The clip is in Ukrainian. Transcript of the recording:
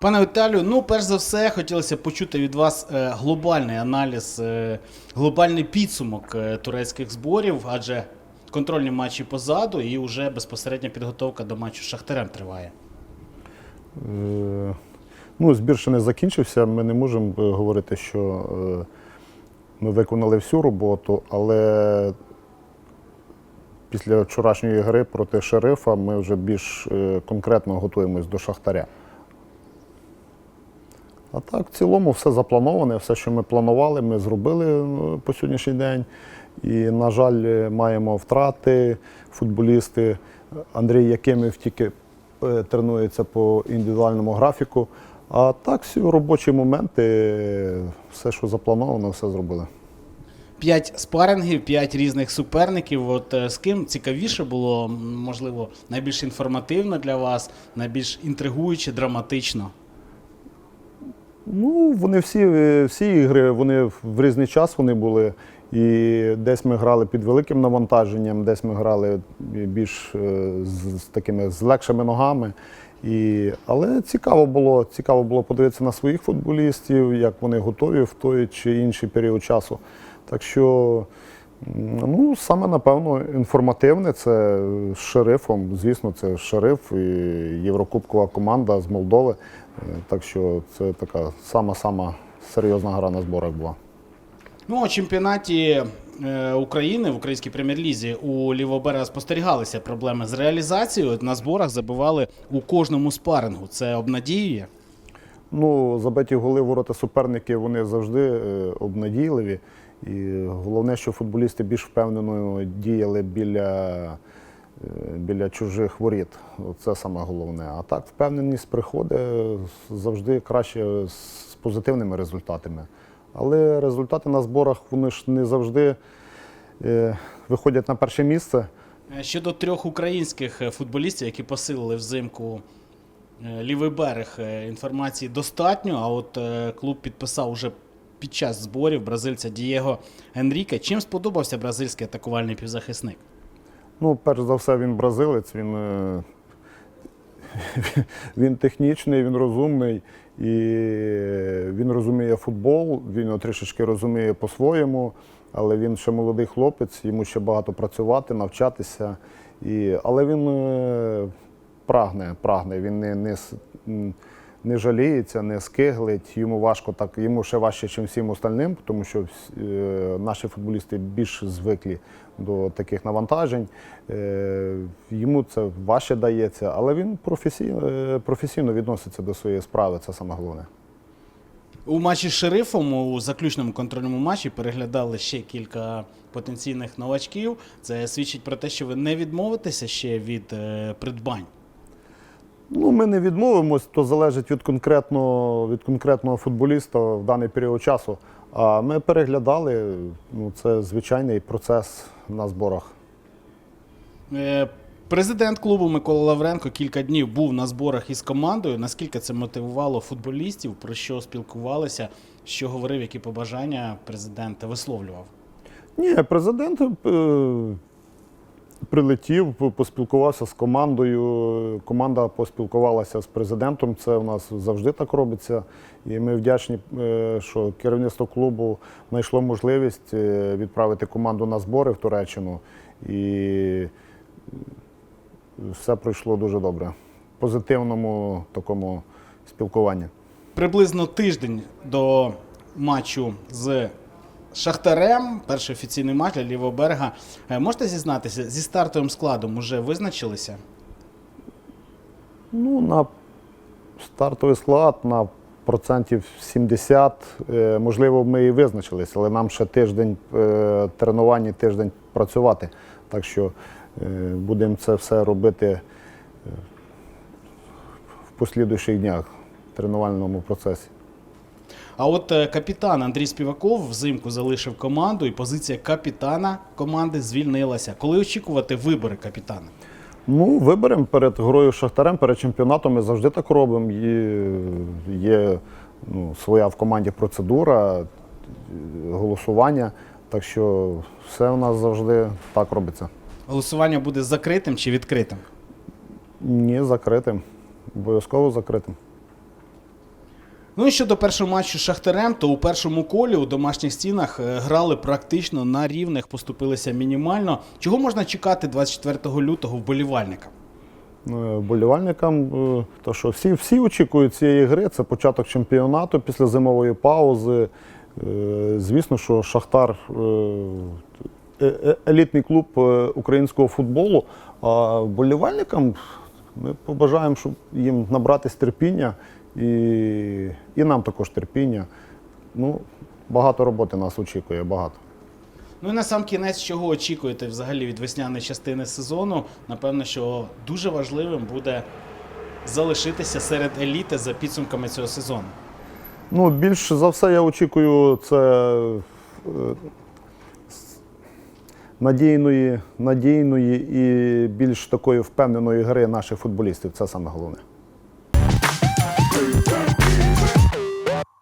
Пане Віталію, ну перш за все, хотілося почути від вас е, глобальний аналіз, е, глобальний підсумок е, турецьких зборів, адже контрольні матчі позаду і вже безпосередня підготовка до матчу з Шахтарем триває. Е, Ну, збір ще не закінчився. Ми не можемо говорити, що е, ми виконали всю роботу, але після вчорашньої гри проти шерифа ми вже більш конкретно готуємось до Шахтаря. А так, в цілому, все заплановане, все, що ми планували, ми зробили е, по сьогоднішній день. І, на жаль, е, маємо втрати. Футболісти Андрій Якимів тільки е, тренується по індивідуальному графіку. А так, всі робочі моменти, е, все, що заплановано, все зробили. П'ять спарингів, п'ять різних суперників. От е, з ким цікавіше було, можливо, найбільш інформативно для вас, найбільш інтригуюче, драматично. Ну, вони всі, е, всі ігри, вони в різний час вони були. І десь ми грали під великим навантаженням, десь ми грали більш е, з, з такими з легшими ногами. І, але цікаво було, цікаво було подивитися на своїх футболістів, як вони готові в той чи інший період часу. Так що, ну, саме напевно, інформативне це з шерифом. Звісно, це шериф і Єврокубкова команда з Молдови. Е, Так що це така сама-сама серйозна гра на зборах була. Ну, у чемпіонаті е, України в українській прем'єр-лізі у Лівоберега спостерігалися проблеми з реалізацією. На зборах забивали у кожному спарингу. Це обнадіює. Ну, забиті голи ворота суперники вони завжди е, обнадійливі. І головне, що футболісти більш впевнено діяли біля, е, біля чужих воріт. Це саме головне. А так, впевненість приходить завжди краще з позитивними результатами. Але результати на зборах вони ж не завжди е, виходять на перше місце. Е, Щодо трьох українських футболістів, які посилили взимку лівий берег, інформації достатньо. А от клуб підписав уже під час зборів бразильця Дієго Енріке. Чим сподобався бразильський атакувальний півзахисник? Ну, перш за все, він бразилець, він, е, він технічний, він розумний і він розуміє футбол, він трішечки розуміє по-своєму, але він ще молодий хлопець, йому ще багато працювати, навчатися. І, але він е, прагне, прагне, він не, не, не жаліється, не скиглить. Йому важко так, йому ще важче, ніж всім остальним, тому що е, наші футболісти більш звиклі до таких навантажень. Е, йому це важче дається, але він професійно, е, професійно відноситься до своєї справи, це саме головне. У матчі з шерифом у заключному контрольному матчі переглядали ще кілька потенційних новачків. Це свідчить про те, що ви не відмовитеся ще від придбань. Ну, ми не відмовимось, то залежить від конкретного, від конкретного футболіста в даний період часу. А ми переглядали, ну, це звичайний процес на зборах. Е, Президент клубу Микола Лавренко кілька днів був на зборах із командою. Наскільки це мотивувало футболістів, про що спілкувалися, що говорив, які побажання президент висловлював? Ні, президент е, прилетів, поспілкувався з командою. Команда поспілкувалася з президентом. Це у нас завжди так робиться. І ми вдячні, е, що керівництво клубу знайшло можливість е, відправити команду на збори в Туреччину. І все пройшло дуже добре. В позитивному такому спілкуванні. Приблизно тиждень до матчу з Шахтарем, перший офіційний матч для Лівого берега. Е, Можете зізнатися, зі стартовим складом уже визначилися? Ну, на стартовий склад на процентів 70, е, можливо, ми і визначились, але нам ще тиждень е, тренувань тиждень працювати. Так що будемо це все робити в послідуючих днях в тренувальному процесі. А от е, капітан Андрій Співаков взимку залишив команду, і позиція капітана команди звільнилася. Коли очікувати вибори капітана? Ну, виберемо перед грою Шахтарем, перед чемпіонатом ми завжди так робимо. Є, є ну, своя в команді процедура, е, голосування. Так що все у нас завжди так робиться. Голосування буде закритим чи відкритим? Ні, закритим. Обов'язково закритим. Ну і щодо першого матчу з Шахтарем, то у першому колі у домашніх стінах е, грали практично на рівних, поступилися мінімально. Чого можна чекати 24 лютого вболівальникам? Е, Вболівальникам, е, то що всі, всі очікують цієї гри. Це початок чемпіонату після зимової паузи. Звісно, що Шахтар елітний клуб українського футболу. А вболівальникам ми побажаємо, щоб їм набратись терпіння і, і нам також терпіння. Ну, багато роботи нас очікує, багато. Ну і на сам кінець, чого очікуєте взагалі від весняної частини сезону? Напевно, що дуже важливим буде залишитися серед еліти за підсумками цього сезону. Ну, більш за все, я очікую це е, надійної, надійної і більш такої впевненої гри наших футболістів. Це саме головне.